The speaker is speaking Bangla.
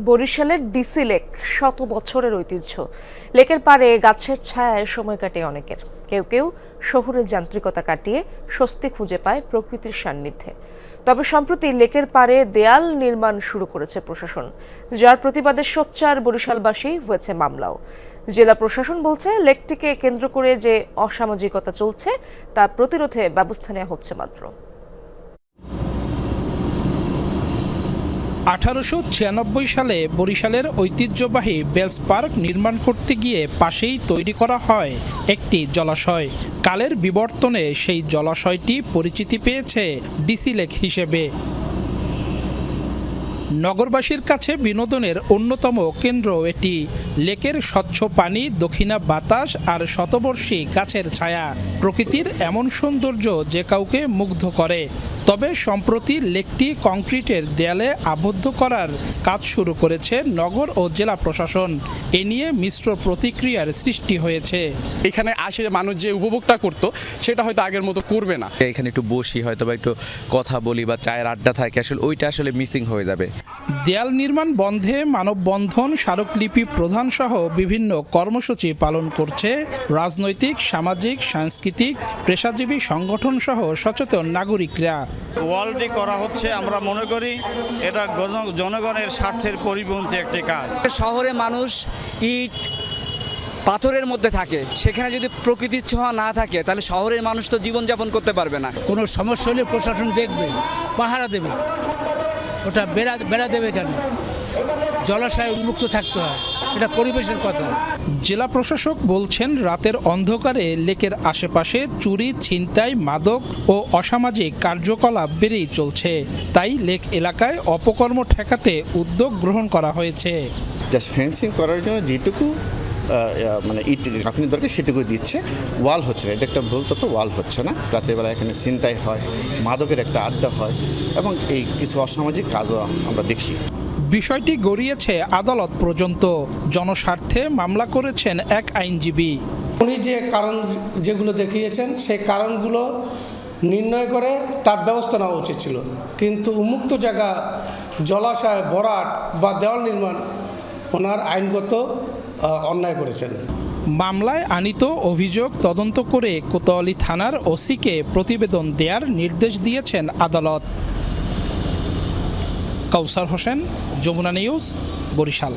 বরিশালের ডিসি লেক, শত বছরের ঐতিহ্য। লেকের পাড়ে গাছের ছায়ায় সময় কাটে অনেকের। কেউ কেউ শহুরের যান্ত্রিকতা কাটিয়ে স্বস্তি খুঁজে পায় প্রকৃতির সান্নিধ্যে। তবে সম্প্রতি লেকের পাড়ে দেয়াল নির্মাণ শুরু করেছে প্রশাসন, যার প্রতিবাদে সোচ্চার বরিশালবাসী হয়েছে মামলাও। জেলা প্রশাসন বলছে, লেকটিকে কেন্দ্র করে যে অসামাজিকতা চলছে, তা প্রতিরোধে ব্যবস্থা নেওয়া হচ্ছে মাত্র। আঠারোশো ছিয়ানব্বই সালে বরিশালের ঐতিহ্যবাহী বেলস পার্ক নির্মাণ করতে গিয়ে পাশেই তৈরি করা হয় একটি জলাশয়। কালের বিবর্তনে সেই জলাশয়টি পরিচিতি পেয়েছে ডিসি লেক হিসেবে। নগরবাসীর কাছে বিনোদনের অন্যতম কেন্দ্র এটি। লেকের স্বচ্ছ পানি দক্ষিণা বাতাস আর শতবর্ষী গাছের ছায়া প্রকৃতির এমন সৌন্দর্য যে কাউকে মুগ্ধ করে। তবে সম্প্রতি লেকটি কংক্রিটের দেয়ালে আবদ্ধ করার কাজ শুরু করেছে নগর ও জেলা প্রশাসন। এ নিয়ে মিশ্র প্রতিক্রিয়ার সৃষ্টি হয়েছে। এখানে আসে মানুষ যে উপভোগটা করতো সেটা হয়তো আগের মতো করবে না। এখানে একটু বসি হয়তো বা একটু কথা বলি বা চায়ের আড্ডা থাকে আসলে ওইটা আসলে মিসিং হয়ে যাবে। দেয়াল নির্মাণ বন্ধে মানববন্ধন স্মারকলিপি প্রধান সহ বিভিন্ন কর্মসূচি পালন করছে রাজনৈতিক সামাজিক সাংস্কৃতিক পেশাজীবী সংগঠন সহ সচেতন নাগরিকরা। ওয়ালটি করা হচ্ছে আমরা মনে করি এটা জনগণের স্বার্থের পরিপন্থী একটি কাজ। শহরে মানুষ ইট পাথরের মধ্যে থাকে সেখানে যদি প্রকৃতির ছোঁয়া না থাকে তাহলে শহরের মানুষ তো জীবনযাপন করতে পারবে না। কোনো সমস্যা হলে প্রশাসন দেখবে পাহারা দেবে। ওটা বেড়া বেড়া দেবে কেন? জলাশয় উন্মুক্ত থাকতে হয়। এটা পরিবেশের কথা। জেলা প্রশাসক বলছেন রাতের অন্ধকারে লেকের আশেপাশে চুরি ছিনতাই মাদক ও অসামাজিক কার্যকলাপ বেড়েই চলছে। তাই লেক এলাকায় অপকর্ম ঠেকাতে উদ্যোগ গ্রহণ করা হয়েছে। জাস্ট ফেন্সিং করার জন্য যেটুকু মানে ইট গাঁথনি দরকার সেটুকু দিচ্ছে। ওয়াল হচ্ছে না এটা একটা ভুল তথ্য ওয়াল হচ্ছে না। রাতের বেলা এখানে ছিনতাই হয় মাদকের একটা আড্ডা হয় এবং এই কিছু অসামাজিক কাজও আমরা দেখি। বিষয়টি গড়িয়েছে আদালত পর্যন্ত। জনস্বার্থে মামলা করেছেন এক আইনজীবী। উনি যে কারণ যেগুলো দেখিয়েছেন সেই কারণগুলো নির্ণয় করে তার ব্যবস্থা নেওয়া উচিত ছিল। কিন্তু উন্মুক্ত জায়গা জলাশয় বরাট বা দেওয়াল নির্মাণ ওনার আইনগত অন্যায় করেছেন। মামলায় আনিত অভিযোগ তদন্ত করে কোতোয়ালি থানার ওসিকে প্রতিবেদন দেওয়ার নির্দেশ দিয়েছেন আদালত। কাউসার হোসেন, যমুনা নিউজ, বরিশাল।